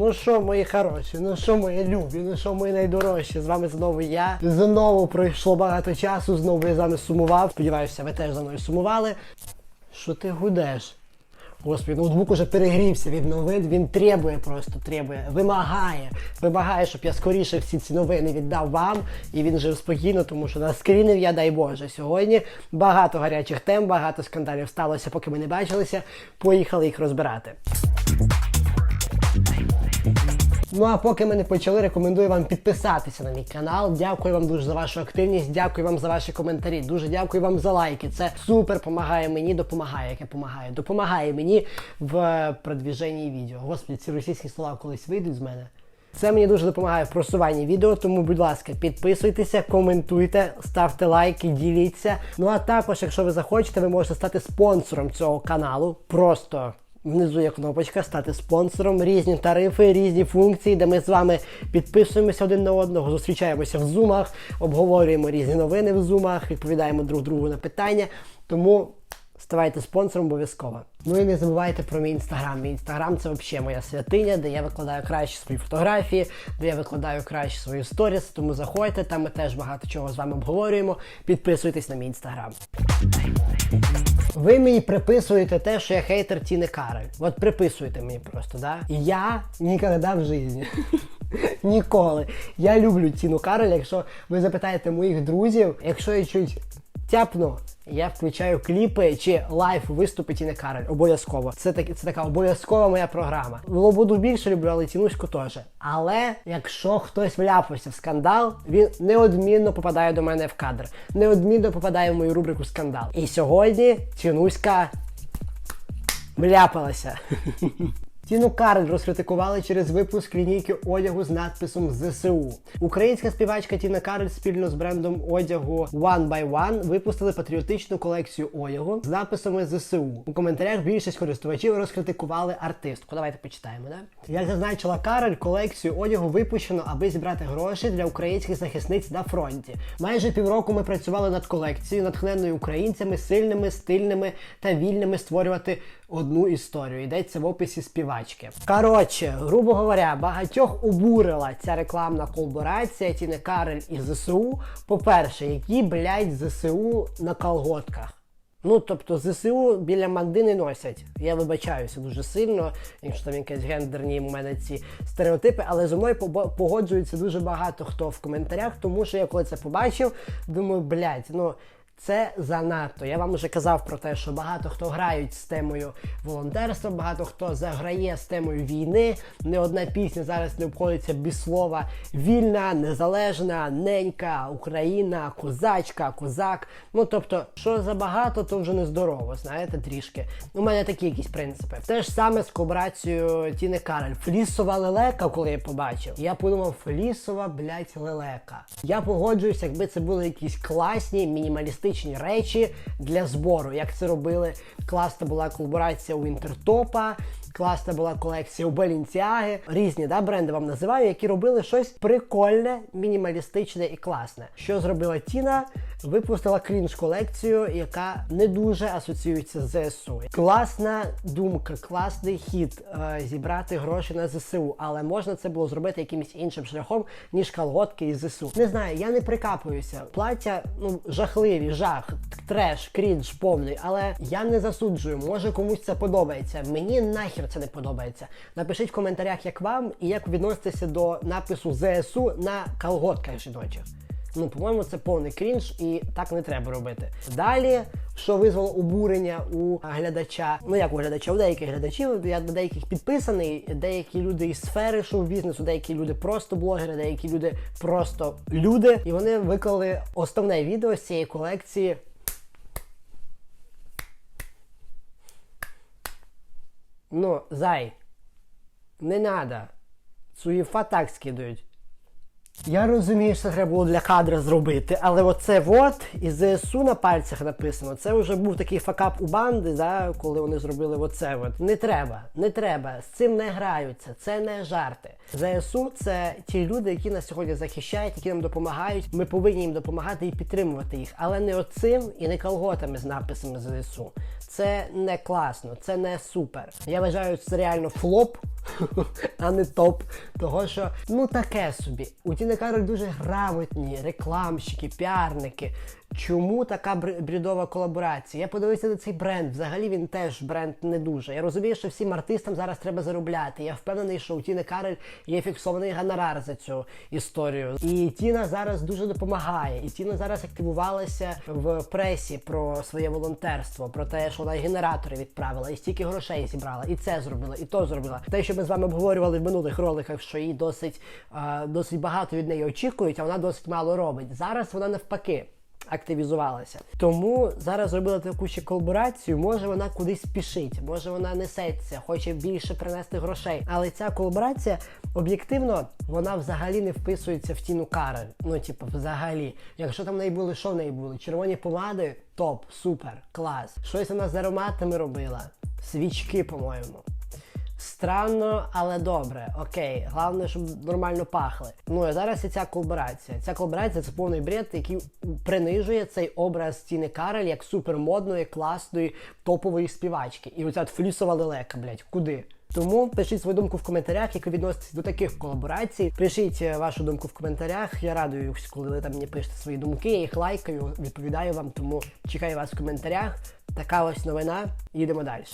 Ну що, мої хороші, ну що, мої любі, ну що, мої найдорожчі, з вами знову я. Знову пройшло багато часу, знову я з вами сумував. Сподіваюся, ви теж за мною сумували. Що ти гудеш? Господи, ноутбук уже перегрівся від новин, він требує просто, требує, вимагає, вимагає, щоб я скоріше всі ці новини віддав вам, і він жив спокійно, тому що наскрінив я, дай Боже. Сьогодні багато гарячих тем, багато скандалів сталося, поки ми не бачилися. Поїхали їх розбирати. Ну а поки ми не почали, рекомендую вам підписатися на мій канал. Дякую вам дуже за вашу активність. Дякую вам за ваші коментарі. Дуже дякую вам за лайки. Це супер допомагає мені, допомагає, яке допомагає. Допомагає мені в продвіженні відео. Господи, ці російські слова колись вийдуть з мене. Це мені дуже допомагає в просуванні відео, тому, будь ласка, підписуйтеся, коментуйте, ставте лайки, діліться. Ну а також, якщо ви захочете, ви можете стати спонсором цього каналу. Просто внизу є кнопочка стати спонсором, різні тарифи, різні функції, де ми з вами підписуємося один на одного, зустрічаємося в зумах, обговорюємо різні новини в зумах, відповідаємо друг другу на питання. Тому ставайте спонсором обов'язково. Ну і не забувайте про мій інстаграм. Мій інстаграм це взагалі моя святиня, де я викладаю кращі свої фотографії, де я викладаю кращі свої сторіс. Тому заходьте, там ми теж багато чого з вами обговорюємо. Підписуйтесь на мій інстаграм. Ви мені приписуєте те, що я хейтер Тіни Кароль. От приписуєте мені просто, да? І я ніколи в житті. Ніколи. Я люблю Тіну Кароль. Якщо ви запитаєте моїх друзів, якщо я чуть тяпну, я включаю кліпи чи лайв виступи Тіни Кароль. Обов'язково. Це так, це така обов'язкова моя програма. Лободу більше люблю, але Тінуську теж. Але якщо хтось вляпався в скандал, він неодмінно попадає до мене в кадр. Неодмінно попадає в мою рубрику скандал. І сьогодні Тінуська вляпалася. Тіну Кароль розкритикували через випуск лінійки одягу з надписом ЗСУ. Українська співачка Тіна Кароль спільно з брендом одягу One by One випустили патріотичну колекцію одягу з надписами ЗСУ. У коментарях більшість користувачів розкритикували артистку. Давайте почитаємо, да? Як зазначила Кароль, колекцію одягу випущено, аби зібрати гроші для українських захисниць на фронті. Майже півроку ми працювали над колекцією, натхненною українцями, сильними, стильними та вільними створювати одну історію. Йдеться в описі співачки. Коротше, грубо говоря, багатьох обурила ця рекламна колаборація Тіни Карель і ЗСУ. По-перше, які, блядь, ЗСУ на колготках. Ну, тобто ЗСУ біля манди не носять. Я вибачаюся дуже сильно, якщо там якісь гендерні у мене ці стереотипи, але зі мною погоджується дуже багато хто в коментарях, тому що я коли це побачив, думаю, блядь, ну. Це занадто. Я вам вже казав про те, що багато хто грають з темою волонтерства, багато хто заграє з темою війни. Не одна пісня зараз не обходиться без слова вільна, незалежна, ненька, Україна, козачка, козак. Ну тобто, що забагато, то вже нездорово, знаєте, трішки. У мене такі якісь принципи. Те ж саме з колаборацією Тіни Карель. Флісова лелека, коли я побачив, я подумав, флісова, блядь, лелека. Я погоджуюся, якби це були якісь класні мінімалістичні речі для збору, як це робили. Класна була колаборація у Інтертопа. Класна була колекція у Балінціаги. Різні да, бренди вам називаю, які робили щось прикольне, мінімалістичне і класне. Що зробила Тіна? Випустила крінж колекцію, яка не дуже асоціюється з ЗСУ. Класна думка, класний хід е, зібрати гроші на ЗСУ, але можна це було зробити якимось іншим шляхом, ніж колготки із ЗСУ. Не знаю, я не прикапуюся. Плаття ну жахливі, жах, треш, крінж повний, але я не засуджую. Може комусь це подобається. Мені нахер це не подобається. Напишіть в коментарях, як вам і як відноситеся до напису ЗСУ на колготках жіночих. Ну, по-моєму, це повний крінж, і так не треба робити. Далі, що визвало обурення у глядача, ну як у глядача, у деяких глядачів, я до деяких підписаний, деякі люди із сфери шоу-бізнесу, деякі люди просто блогери, деякі люди просто люди. І вони виклали основне відео з цієї колекції. Ну, зай, не надо. Суєфа так скидують. Я розумію, що треба було для кадра зробити, але оце от із ЗСУ на пальцях написано. Це вже був такий факап у банди, да, коли вони зробили оце от. Не треба, не треба, з цим не граються, це не жарти. ЗСУ це ті люди, які нас сьогодні захищають, які нам допомагають. Ми повинні їм допомагати і підтримувати їх, але не оцим і не колготами з написами ЗСУ. Це не класно, це не супер. Я вважаю, це реально флоп, а не топ. Того що ну таке собі. У Тіни Кароль дуже грамотні рекламщики, піарники. Чому така бр- брідова колаборація? Я подивився на цей бренд. Взагалі він теж бренд не дуже. Я розумію, що всім артистам зараз треба заробляти. Я впевнений, що у Тіни Карель є фіксований гонорар за цю історію. І Тіна зараз дуже допомагає. І Тіна зараз активувалася в пресі про своє волонтерство, про те, що вона генератори відправила, і стільки грошей зібрала, і це зробила, і то зробила. Те, що ми з вами обговорювали в минулих роликах, що їй досить, досить багато від неї очікують, а вона досить мало робить. Зараз вона навпаки активізувалася. Тому зараз зробила таку ще колаборацію. Може вона кудись спішить, може вона несеться, хоче більше принести грошей. Але ця колаборація об'єктивно вона взагалі не вписується в тіну Карель. Ну, типу, взагалі. Якщо там в неї були, що в неї були? Червоні помади, топ, супер, клас. Щось вона з ароматами робила. Свічки, по-моєму. Странно, але добре. Окей, головне, щоб нормально пахли. Ну а зараз і ця колаборація. Ця колаборація це повний бред, який принижує цей образ Тіни Карель як супермодної, класної, топової співачки. І оця флісова лелека, блядь, куди? Тому пишіть свою думку в коментарях, як ви відноситесь до таких колаборацій. Пишіть е, вашу думку в коментарях. Я радуюсь, коли ви там мені пишете свої думки. Я їх лайкаю, відповідаю вам. Тому чекаю вас в коментарях. Така ось новина. Їдемо далі.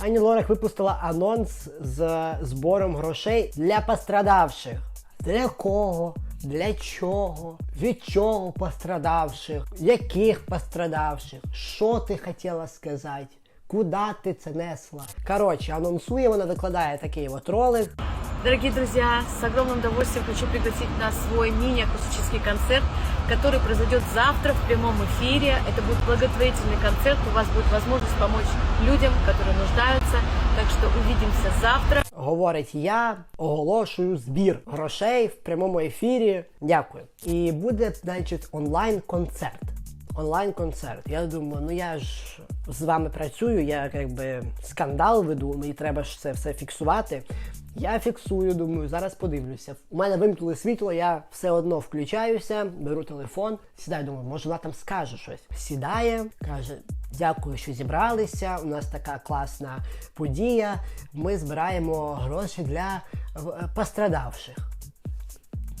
Ані Лорак випустила анонс з збором грошей для пострадавших. Для кого? Для чого? Від чого пострадавших? Яких пострадавших? Що ти хотіла сказати? Куда ти це несла? Коротше, анонсує, вона викладає такий от ролик. Дорогие друзья, с огромным удовольствием хочу пригласить на свой мини-акустический концерт, который произойдет завтра в прямом эфире. Это будет благотворительный концерт, у вас будет возможность помочь людям, которые нуждаются. Так что увидимся завтра. Говорить я оголошую збір грошей в прямому ефірі. Дякую. І буде, значить, онлайн-концерт. Онлайн-концерт. Я думаю, ну я ж з вами працюю, я якби скандал веду, мені треба ж це все фіксувати. Я фіксую, думаю, зараз подивлюся. У мене вимкнули світло, я все одно включаюся, беру телефон, сідаю, думаю, може вона там скаже щось. Сідає, каже: дякую, що зібралися. У нас така класна подія. Ми збираємо гроші для е, пострадавших.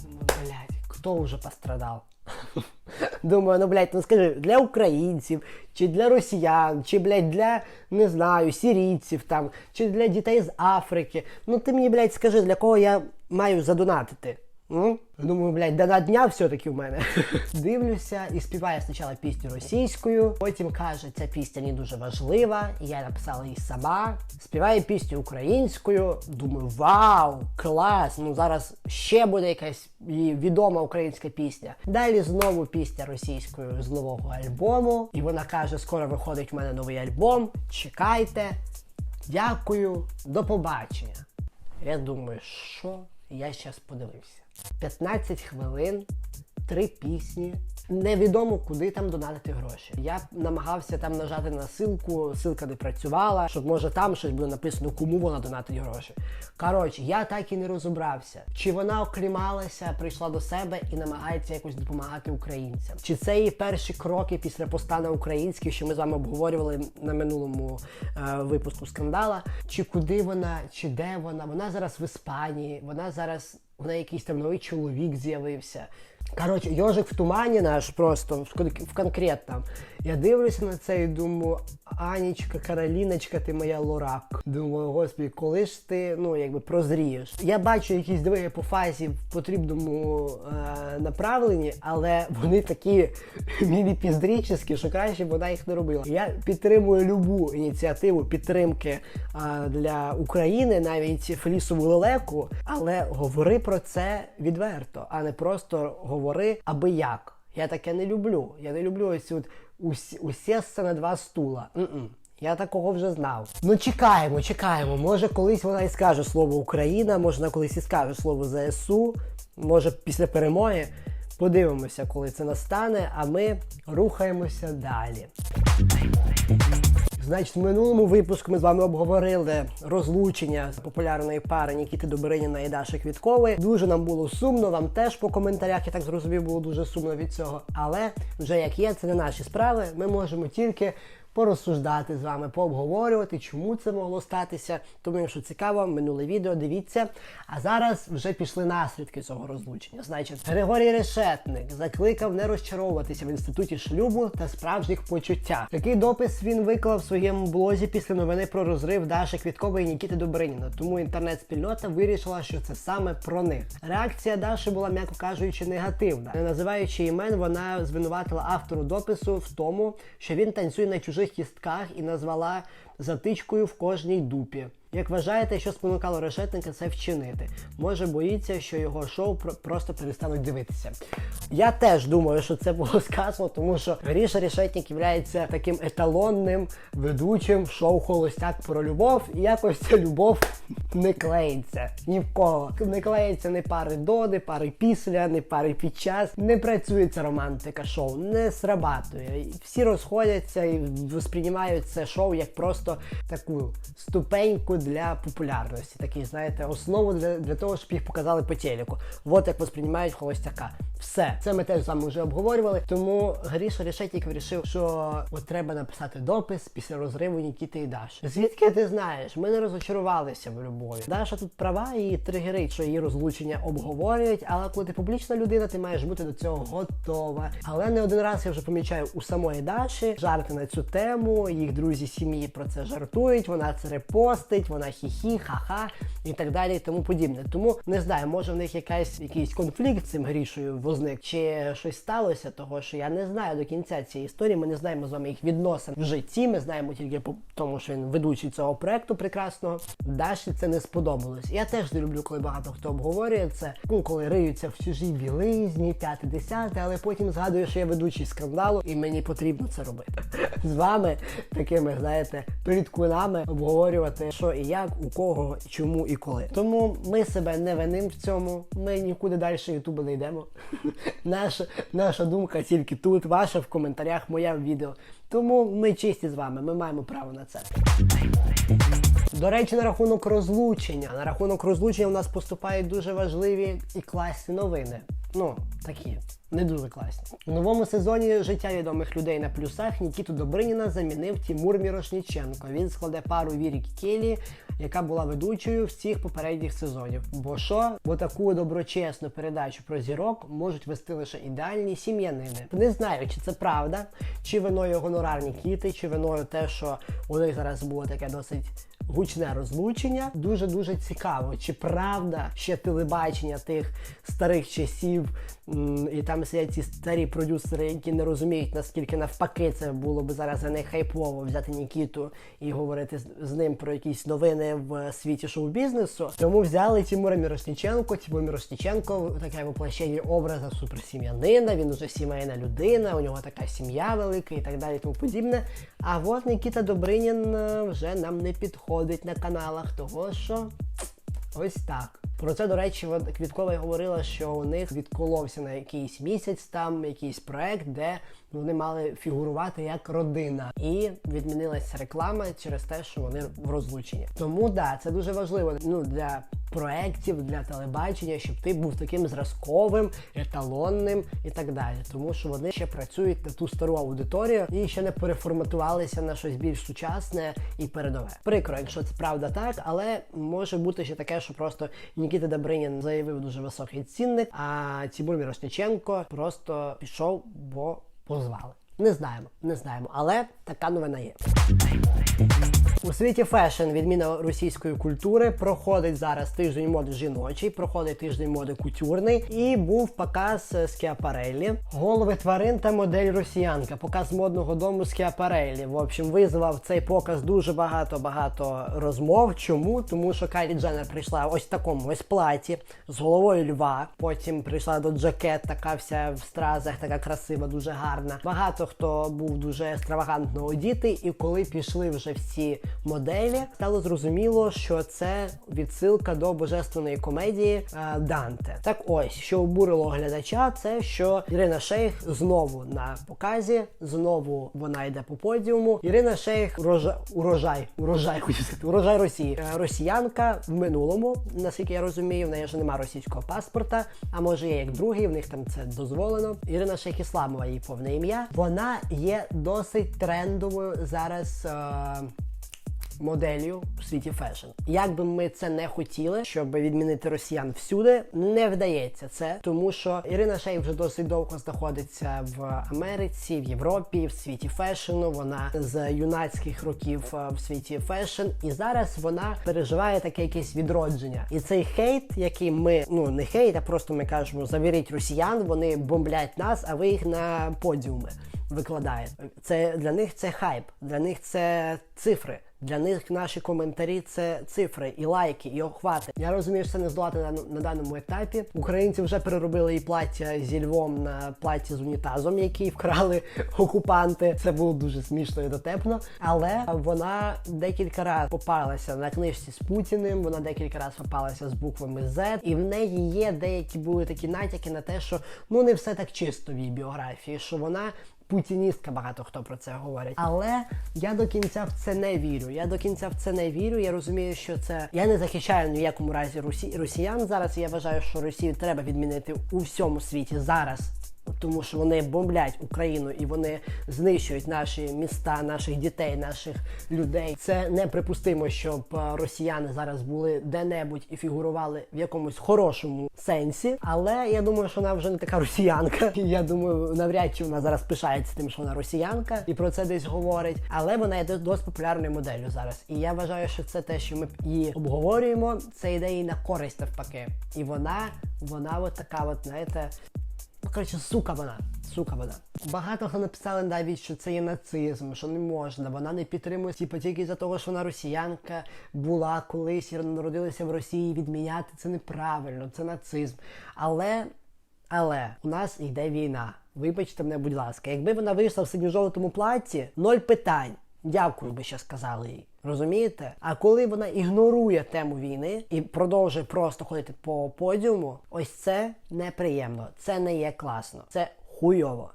Блядь, хто вже пострадав? Думаю, ну блядь, ну скажи, для українців, чи для росіян, чи блядь, для не знаю, сірійців там, чи для дітей з Африки. Ну ти мені, блядь, скажи, для кого я маю задонатити? Ну, думаю, блядь, да на дня все-таки в мене. Дивлюся і співає спочатку пісню російською, потім каже, ця пісня не дуже важлива, і я написала її сама. Співає пісню українською. Думаю, вау, клас! Ну зараз ще буде якась її відома українська пісня. Далі знову пісня російською з нового альбому. І вона каже: скоро виходить в мене новий альбом. Чекайте. Дякую, до побачення. Я думаю, що я зараз подивився. 15 хвилин, три пісні. Невідомо, куди там донатити гроші. Я намагався там нажати на ссылку, ссылка не працювала, щоб може там щось було написано, кому вона донатить гроші. Коротше, я так і не розібрався, чи вона оклімалася, прийшла до себе і намагається якось допомагати українцям. Чи це її перші кроки після поста на що ми з вами обговорювали на минулому е, випуску скандала, чи куди вона, чи де вона? Вона зараз в Іспанії, вона зараз у неї якийсь там новий чоловік з'явився. Коротше, йожик в тумані наш просто в, кон- в конкретному. Я дивлюся на це і думаю, Анічка, Кароліночка, ти моя лорак. Думаю, господи, коли ж ти ну якби прозрієш? Я бачу якісь двиги по фазі в потрібному е, направленні, але вони такі міні-піздрічні, що краще б вона їх не робила. Я підтримую любу ініціативу підтримки е, для України, навіть флісову лелеку, але говори про це відверто, а не просто говори аби як. Я таке не люблю. Я не люблю ось от усі, усісться на два стула. Н -н. Я такого вже знав. Ну чекаємо, чекаємо. Може колись вона і скаже слово Україна, може вона колись і скаже слово ЗСУ, може після перемоги. Подивимося, коли це настане, а ми рухаємося далі. Значить, в минулому випуску ми з вами обговорили розлучення популярної пари Нікіти Добриніна і Даші Квіткової. Дуже нам було сумно, вам теж по коментарях, я так зрозумів, було дуже сумно від цього. Але вже як є, це не наші справи. Ми можемо тільки порозсуждати з вами, пообговорювати, чому це могло статися. Тому, якщо цікаво, минуле відео дивіться. А зараз вже пішли наслідки цього розлучення. Значить, Григорій Решетник закликав не розчаровуватися в інституті шлюбу та справжніх почуттях. Такий допис він виклав в своєму блозі після новини про розрив Даші Квіткової і Нікіти Добриніна. Тому інтернет-спільнота вирішила, що це саме про них. Реакція Даші була, м'яко кажучи, негативна. Не називаючи імен, вона звинуватила автору допису в тому, що він танцює на чужих кістках і назвала затичкою в кожній дупі. Як вважаєте, що спонукало решетника це вчинити? Може боїться, що його шоу просто перестануть дивитися. Я теж думаю, що це було сказано, тому що Гріша Решетник є таким еталонним ведучим шоу Холостяк про любов, і якось ця любов не клеїться ні в кого. Не клеїться ні пари до, ні пари після, ні пари під час. Не працює ця романтика шоу, не срабатує. Всі розходяться і сприймають це шоу як просто таку ступеньку для популярності. Такий, знаєте, основу для, для того, щоб їх показали по телеку. От як восприймають холостяка. Все, це ми теж з вами вже обговорювали. Тому Гріша Решетник вирішив, що от треба написати допис після розриву Нікіти і Даші. Звідки ти знаєш? Ми не розочарувалися в любові. Даша тут права і тригерить, що її розлучення обговорюють. Але коли ти публічна людина, ти маєш бути до цього готова. Але не один раз я вже помічаю у самої Даші жарти на цю тему. Їх друзі сім'ї про це жартують. Вона це репостить, вона хі-хі, ха-ха і так далі, і тому подібне. Тому не знаю, може в них якась якийсь конфлікт з цим грішою возник, чи щось сталося, того що я не знаю до кінця цієї історії. Ми не знаємо з вами їх відносин в житті. Ми знаємо тільки по тому, що він ведучий цього проекту прекрасного. Даші це не сподобалось. Я теж не люблю, коли багато хто обговорює це. Ну, коли риються в чужій білизні, п'яте десяте, але потім згадую, що я ведучий скандалу, і мені потрібно це робити. З вами такими, знаєте, пліткунами обговорювати, що як, у кого, чому і коли. Тому ми себе не виним в цьому. Ми нікуди далі Ютубу не йдемо. Наша, наша думка тільки тут, ваша в коментарях, моя в відео. Тому ми чисті з вами, ми маємо право на це. До речі, на рахунок розлучення. На рахунок розлучення у нас поступають дуже важливі і класні новини. Ну, такі, не дуже класні. У новому сезоні життя відомих людей на плюсах Нікіту Добриніна замінив Тімур Мірошніченко. Він складе пару Вірі Келі, яка була ведучою всіх попередніх сезонів. Бо що, бо таку доброчесну передачу про зірок можуть вести лише ідеальні сім'янини. Не знаю, чи це правда, чи виною гонорар Нікіти, чи виною те, що у них зараз було таке досить гучне розлучення. Дуже дуже цікаво, чи правда ще телебачення тих старих часів, і там сидять ці старі продюсери, які не розуміють, наскільки навпаки це було б зараз за них хайпово взяти Нікіту і говорити з, ним про якісь новини в світі шоу-бізнесу. Тому взяли Тимура Мірошніченко. Тимур Мірошніченко таке воплощення образа суперсім'янина. Він уже сімейна людина, у нього така сім'я велика і так далі, і тому подібне. А от Нікіта Добринін е, вже нам не підходить на каналах, того що ось так. Про це, до речі, Квіткова говорила, що у них відколовся на якийсь місяць там якийсь проект, де вони мали фігурувати як родина, і відмінилася реклама через те, що вони в розлученні. Тому да, це дуже важливо. Ну для проєктів, для телебачення, щоб ти був таким зразковим, еталонним і так далі. Тому що вони ще працюють на ту стару аудиторію і ще не переформатувалися на щось більш сучасне і передове. Прикро, якщо це правда так, але може бути ще таке, що просто Нікіта Добринін заявив дуже високий цінник, а Тимур Мірошниченко просто пішов, бо позвали. Не знаємо, не знаємо, але така новина є. У світі фешн відміна російської культури проходить зараз тиждень моди жіночий, проходить тиждень моди кутюрний і був показ Скіапареллі, голови тварин та модель росіянка. Показ модного дому Скіапареллі. В общем, визвав цей показ дуже багато багато розмов. Чому? Тому що Кайлі Дженнер прийшла ось в такому ось платі з головою льва. Потім прийшла до Джакет, така вся в стразах, така красива, дуже гарна. Багато хто був дуже екстравагантно одіти, і коли пішли вже всі моделі, стало зрозуміло, що це відсилка до божественної комедії е, Данте. Так ось, що обурило глядача, це що Ірина Шейх знову на показі, знову вона йде по подіуму. Ірина Шейх урожай, урожай, урожай, урожай Росії. Е, Росіянка в минулому, наскільки я розумію, в неї ж немає російського паспорта, а може є як другий, в них там це дозволено. Ірина Шейх Ісламова її повне ім'я. Вона є досить трендовою зараз. Е- моделлю в світі фешн. Як би ми це не хотіли, щоб відмінити росіян всюди, не вдається це, тому що Ірина Шей вже досить довго знаходиться в Америці, в Європі, в світі фешену. Вона з юнацьких років е, в світі фешн, і зараз вона переживає таке якесь відродження. І цей хейт, який ми ну не хейт, а просто ми кажемо завіріть росіян, вони бомблять нас, а ви їх на подіуми викладає. Це для них це хайп, для них це цифри. Для них наші коментарі це цифри і лайки, і охвати. Я розумію, що це не здолати на, даному етапі. Українці вже переробили і плаття зі львом на плаття з унітазом, які вкрали окупанти. Це було дуже смішно і дотепно. Але вона декілька разів попалася на книжці з Путіним. Вона декілька разів попалася з буквами Z, і в неї є деякі були такі натяки на те, що ну не все так чисто в її біографії, що вона путіністка, багато хто про це говорить. Але я до кінця в це не вірю. Я до кінця в це не вірю. Я розумію, що це я не захищаю ні в якому разі русі... росіян зараз. Я вважаю, що Росію треба відмінити у всьому світі зараз. Тому що вони бомблять Україну і вони знищують наші міста, наших дітей, наших людей. Це неприпустимо, щоб е, росіяни зараз були де-небудь і фігурували в якомусь хорошому сенсі. Але я думаю, що вона вже не така росіянка. Я думаю, навряд чи вона зараз пишається тим, що вона росіянка, і про це десь говорить. Але вона є досить популярною моделлю зараз. І я вважаю, що це те, що ми її обговорюємо, це йде їй на користь навпаки. І вона, вона от така, от знаєте. Коротше, сука вона. Сука вона. Багато хто написали навіть, що це є нацизм, що не можна. Вона не підтримує типу, тільки за того, що вона росіянка була колись і народилася в Росії. Відміняти це неправильно, це нацизм. Але, але у нас йде війна. Вибачте мене, будь ласка, якби вона вийшла в синьо-жовтому платі, ноль питань. Дякую, би ще сказали їй. Розумієте? А коли вона ігнорує тему війни і продовжує просто ходити по подіуму, ось це неприємно. Це не є класно. Це хуйово.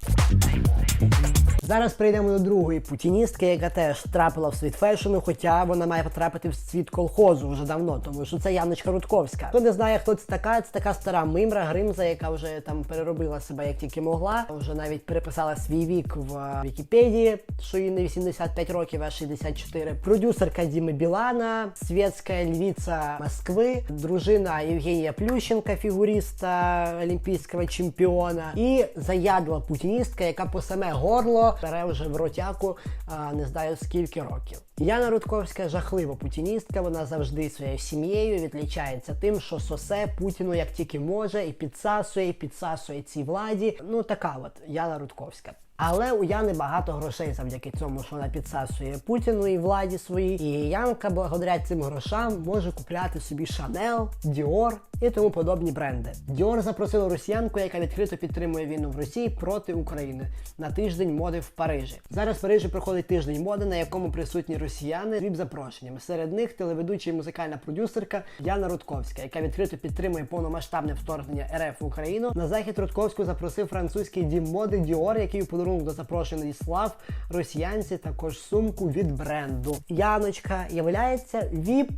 Зараз прийдемо до другої путіністки, яка теж трапила в світ фешену, хоча вона має потрапити в світ колхозу вже давно, тому що це Яночка Рудковська. Хто не знає, хто це така, це така стара мимра, гримза, яка вже там переробила себе як тільки могла. Вже навіть переписала свій вік в Вікіпедії, що їй не 85 років, а 64. Продюсерка Діми Білана, світська львіця Москви, дружина Євгенія Плющенка, фігуріста олімпійського чемпіона, і заядла путіністка, яка по саме горло бере вже в ротяку а, не знаю скільки років. Яна Рудковська жахлива путіністка. Вона завжди своєю сім'єю відлічається тим, що сосе Путіну як тільки може, і підсасує, і підсасує цій владі. Ну така от Яна Рудковська. Але у Яни багато грошей завдяки цьому, що вона підсасує Путіну і владі своїй. І Янка, благодаря цим грошам, може купляти собі Шанел, Діор і тому подобні бренди. Діор запросила росіянку, яка відкрито підтримує війну в Росії проти України на тиждень моди в Парижі. Зараз в Парижі проходить тиждень моди, на якому присутні росіяни з віп-запрошеннями. Серед них телеведуча і музикальна продюсерка Яна Рудковська, яка відкрито підтримує повномасштабне вторгнення РФ в Україну. На захід Рудковську запросив французький дім моди Діор, який у подарунок до запрошеної слав росіянці також сумку від бренду. Яночка являється віп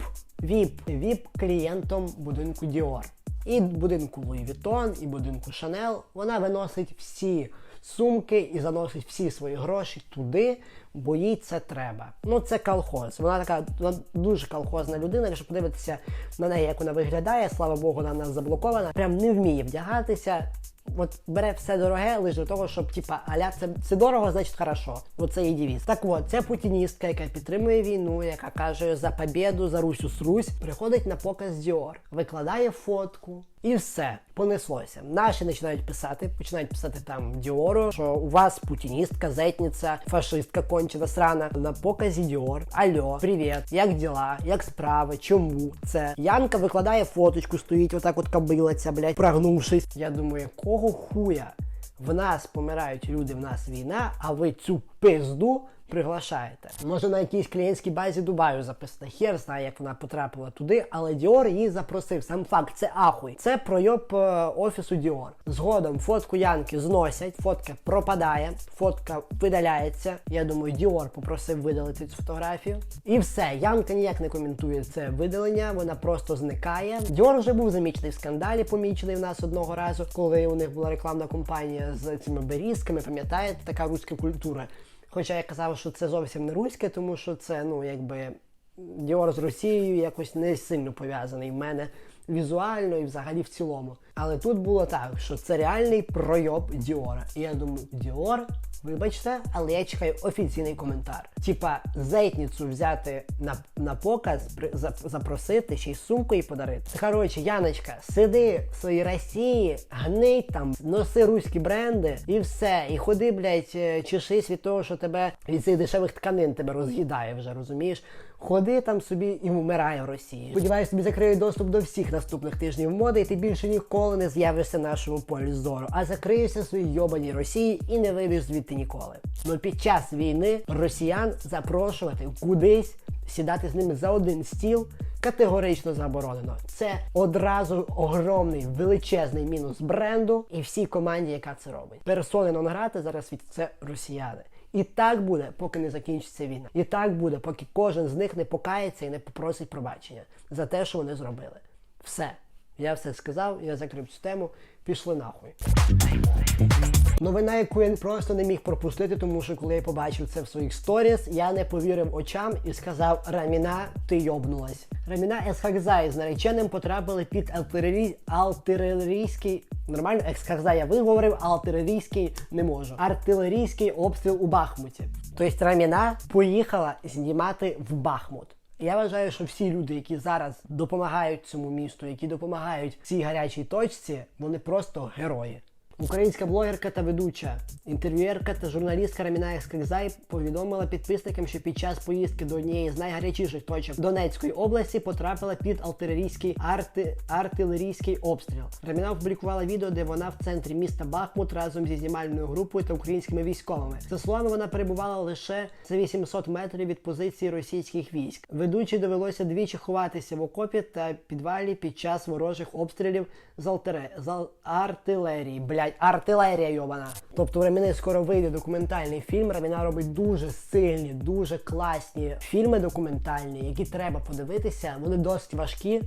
віп віп клієнтом будинку Діор. І будинку Louis Vuitton, і будинку Chanel. Вона виносить всі сумки і заносить всі свої гроші туди, бо їй це треба. Ну це колхоз. Вона така вона дуже колхозна людина. Якщо подивитися на неї, як вона виглядає, слава Богу, вона нас заблокована. Прям не вміє вдягатися. От бере все дороге лише для того, щоб типа аля це, це дорого, значить хорошо. Оце її девіз. Так от, ця путіністка, яка підтримує війну, яка каже за побєду, за Русю Срусь, приходить на показ Діор, викладає фотку. І все понеслося. Наші починають писати, починають писати там Діору, що у вас путіністка, зетниця, фашистка кончена срана на показі Діор. Алло, привіт, як діла, як справи, чому це? Янка викладає фоточку, стоїть отак от кабилиця, блядь, прогнувшись. Я думаю, кого хуя? В нас помирають люди, в нас війна, а ви цю пизду приглашаєте. Може на якійсь клієнтській базі Дубаю записати. Хер знає, як вона потрапила туди, але Діор її запросив. Сам факт, це ахуй. Це пройоб е, офісу Діор. Згодом фотку Янки зносять, фотка пропадає, фотка видаляється. Я думаю, Діор попросив видалити цю фотографію. І все. Янка ніяк не коментує це видалення, вона просто зникає. Діор вже був замічений в скандалі, помічений в нас одного разу, коли у них була рекламна кампанія з цими берізками. Пам'ятаєте, така руська культура. Хоча я казав, що це зовсім не руське, тому що це, ну, якби Діор з Росією якось не сильно пов'язаний в мене візуально і взагалі в цілому. Але тут було так, що це реальний пройоб Діора. І я думаю, Діор, вибачте, але я чекаю офіційний коментар. Типа зейтницю взяти на, на показ, при, за, запросити, ще й сумку їй подарити. Коротше, Яночка, сиди в своїй Росії, гнить там, носи руські бренди і все. І ходи, блядь, е, чешись від того, що тебе від цих дешевих тканин тебе роз'їдає вже, розумієш? Ходи там собі і вмирай в Росії. Сподіваюсь, тобі закриють доступ до всіх наступних тижнів моди, і ти більше ніколи не з'явишся нашому полі зору, а закриєшся в своїй йобаній Росії і не вийдеш звідти ніколи. Ну під час війни росіян запрошувати кудись, сідати з ними за один стіл. Категорично заборонено. Це одразу огромний величезний мінус бренду і всій команді, яка це робить. Персони нон-грати зараз від це росіяни. І так буде, поки не закінчиться війна. І так буде, поки кожен з них не покається і не попросить пробачення за те, що вони зробили. Все. Я все сказав, я закрив цю тему, пішли нахуй. Новина, яку я просто не міг пропустити, тому що коли я побачив це в своїх сторіс, я не повірив очам і сказав: Раміна, ти йобнулась. Раміна Есхакзай з нареченим потрапили під артилері... артилерійський. Нормально, Есхакзай я виговорив, а не можу. Артилерійський обстріл у Бахмуті. Тобто Раміна поїхала знімати в Бахмут. Я вважаю, що всі люди, які зараз допомагають цьому місту, які допомагають цій гарячій точці, вони просто герої. Українська блогерка та ведуча, інтерв'юерка та журналістка Раміна Ескризай повідомила підписникам, що під час поїздки до однієї з найгарячіших точок Донецької області потрапила під артилерійський арти... артилерійський обстріл. Раміна опублікувала відео, де вона в центрі міста Бахмут разом зі знімальною групою та українськими військовими. За словами, вона перебувала лише за 800 метрів від позиції російських військ. Ведучій довелося двічі ховатися в окопі та підвалі під час ворожих обстрілів з, алтере... з артилерії. Блять, артилерія йобана. Тобто у Раміни скоро вийде документальний фільм. Раміна робить дуже сильні, дуже класні фільми документальні, які треба подивитися. Вони досить важкі.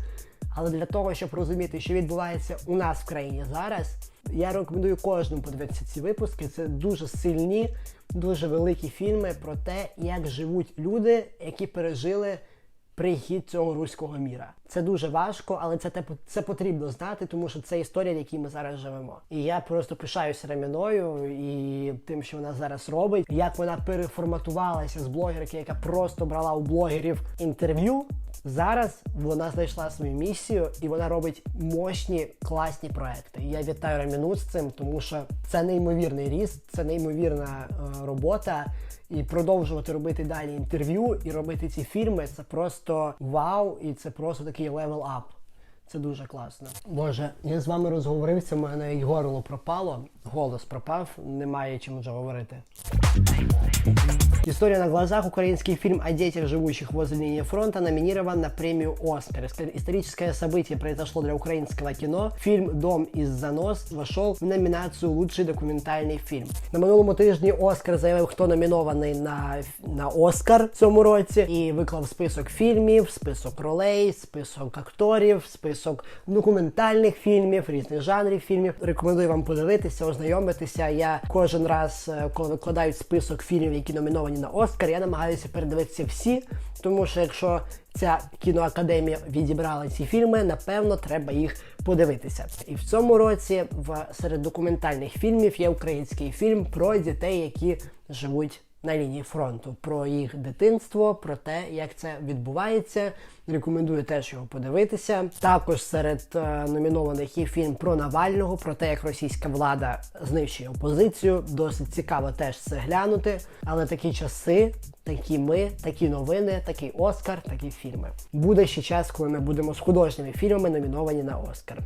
Але для того, щоб розуміти, що відбувається у нас в країні зараз, я рекомендую кожному подивитися ці випуски. Це дуже сильні, дуже великі фільми про те, як живуть люди, які пережили прихід цього руського міра. Це дуже важко, але це те це потрібно знати, тому що це історія, в якій ми зараз живемо. І я просто пишаюся Раміною і тим, що вона зараз робить, як вона переформатувалася з блогерки, яка просто брала у блогерів інтерв'ю. Зараз вона знайшла свою місію і вона робить мощні класні проекти. І я вітаю Раміну з цим, тому що це неймовірний ріст, це неймовірна е, робота. І продовжувати робити далі інтерв'ю і робити ці фільми це просто вау, і це просто такий левел ап. Це дуже класно. Боже, я з вами розговорився, в мене навіть горло пропало, голос пропав, немає чим вже говорити. История на глазах. Украинский фильм о детях, живущих возле линии фронта, номинирован на премию «Оскар». Истор- Историческое событие произошло для украинского кино. Фильм «Дом из занос» вошел в номинацию «Лучший документальний фільм». На минулому тижні Оскар заявив, хто номінований на, на Оскар в цьому році, і виклав список фільмів, список ролей, список акторів, список документальних фільмів, різних жанрів фільмів. Рекомендую вам подивитися, ознайомитися. Я кожен раз, е, коли викладають список фільмів, які номіновані на Оскар, я намагаюся передивитися всі, тому що якщо ця кіноакадемія відібрала ці фільми, напевно, треба їх подивитися. І в цьому році в серед документальних фільмів є український фільм про дітей, які живуть на лінії фронту, про їх дитинство, про те, як це відбувається, Рекомендую теж його подивитися. Також серед е, номінованих є фільм про Навального, про те, як російська влада знищує опозицію. Досить цікаво теж це глянути. Але такі часи, такі ми, такі новини, такий Оскар, такі фільми. Буде ще час, коли ми будемо з художніми фільмами номіновані на Оскар.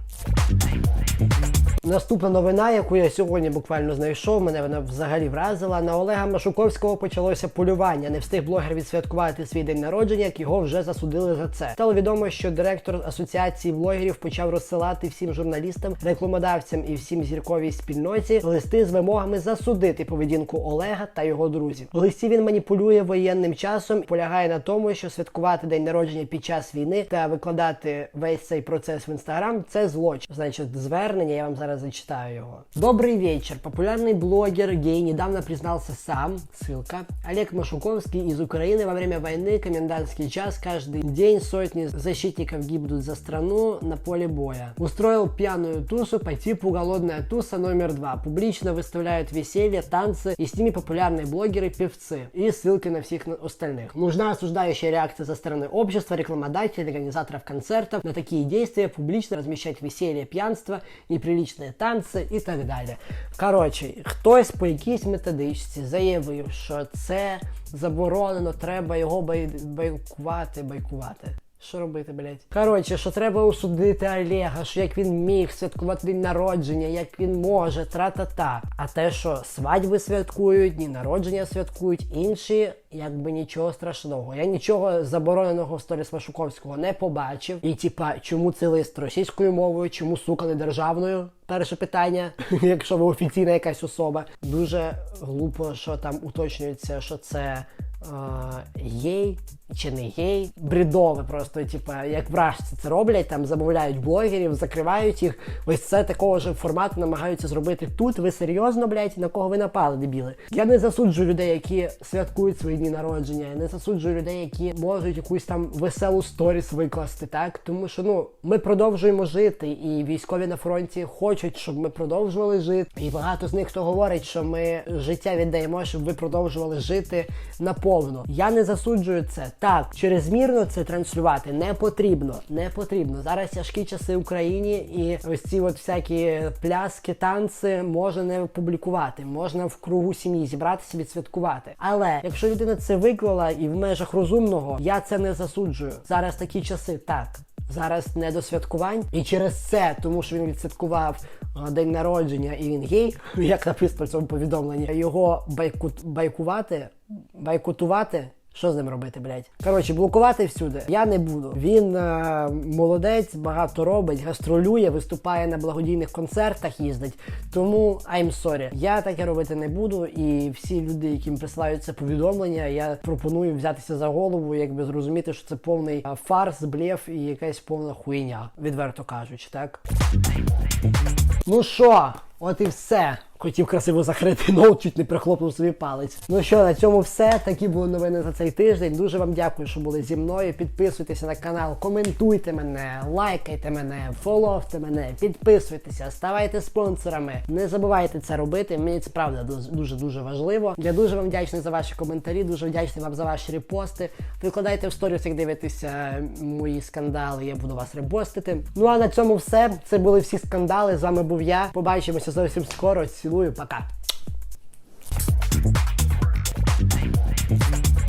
Наступна новина, яку я сьогодні буквально знайшов, мене вона взагалі вразила. На Олега Машуковського почалося полювання. Не встиг блогер відсвяткувати свій день народження, як його вже засудили за це. Стало відомо, що директор асоціації блогерів почав розсилати всім журналістам, рекламодавцям і всім зірковій спільноті листи з вимогами засудити поведінку Олега та його друзів. В листі він маніпулює воєнним часом, полягає на тому, що святкувати день народження під час війни та викладати весь цей процес в інстаграм це злочин. Значить, звернення я вам зараз зачитаю його. Добрый вечер. Популярный блогер гей недавно признался сам, ссылка, Олег Машуковский из Украины во время войны, комендантский час, каждый день сотни защитников гибнут за страну на поле боя. Устроил пьяную тусу по типу «Голодная туса номер два». Публично выставляют веселье, танцы, и с ними популярные блогеры-певцы. И ссылки на всех на- остальных. Нужна осуждающая реакция со стороны общества, рекламодателей, организаторов концертов на такие действия, публично размещать веселье, пьянство, неприличные танці і так далі. Коротше, хтось по якійсь методичці заявив, що це заборонено, треба його бай... байкувати, байкувати. Що робити, блядь? Коротше, що треба осудити Олега, що як він міг святкувати день народження, як він може, тра-та-та. А те, що свадьби святкують, дні народження святкують, інші, якби нічого страшного. Я нічого забороненого в сторіс Машуковського не побачив. І типа, чому цей лист російською мовою, чому сука не державною? Перше питання, якщо ви офіційна якась особа. Дуже глупо, що там уточнюється, що це е, гей чи не гей. Бредове просто, типа, як вражці це роблять, там замовляють блогерів, закривають їх. Ось це такого ж формату намагаються зробити тут. Ви серйозно, блядь, на кого ви напали, дебіли? Я не засуджую людей, які святкують свої дні народження. Я не засуджую людей, які можуть якусь там веселу сторіс викласти, так? Тому що ну ми продовжуємо жити, і військові на фронті хочуть, щоб ми продовжували жити. І багато з них хто говорить, що ми життя віддаємо, щоб ви продовжували жити наповно. Я не засуджую це. Так, чрезмірно це транслювати не потрібно. Не потрібно. Зараз тяжкі часи в Україні, і ось ці от всякі пляски, танці можна не публікувати, можна в кругу сім'ї зібратися, відсвяткувати. Але якщо людина це виклала і в межах розумного, я це не засуджую. Зараз такі часи, так. Зараз не до святкувань, і через це, тому що він відсвяткував день народження і він гей, як написано в цьому повідомленні, його байкут, байкувати, байкутувати. Що з ним робити, блядь? Коротше, блокувати всюди я не буду. Він е, молодець, багато робить, гастролює, виступає на благодійних концертах, їздить. Тому I'm sorry. Я таке робити не буду. І всі люди, яким це повідомлення, я пропоную взятися за голову, якби зрозуміти, що це повний е, фарс, блєф і якась повна хуйня, відверто кажучи, так. Ну що, от і все. Хотів красиво закрити ноут, чуть не прихлопнув собі палець. Ну що, на цьому все. Такі були новини за цей тиждень. Дуже вам дякую, що були зі мною. Підписуйтеся на канал, коментуйте мене, лайкайте мене, фоловте мене, підписуйтеся, ставайте спонсорами. Не забувайте це робити. Мені це правда дуже дуже важливо. Я дуже вам вдячний за ваші коментарі, дуже вдячний вам за ваші репости. Викладайте в сторіс, як дивитеся мої скандали. Я буду вас репостити. Ну а на цьому все. Це були всі скандали. З вами був я. Побачимося зовсім скоро. Цілую, пока.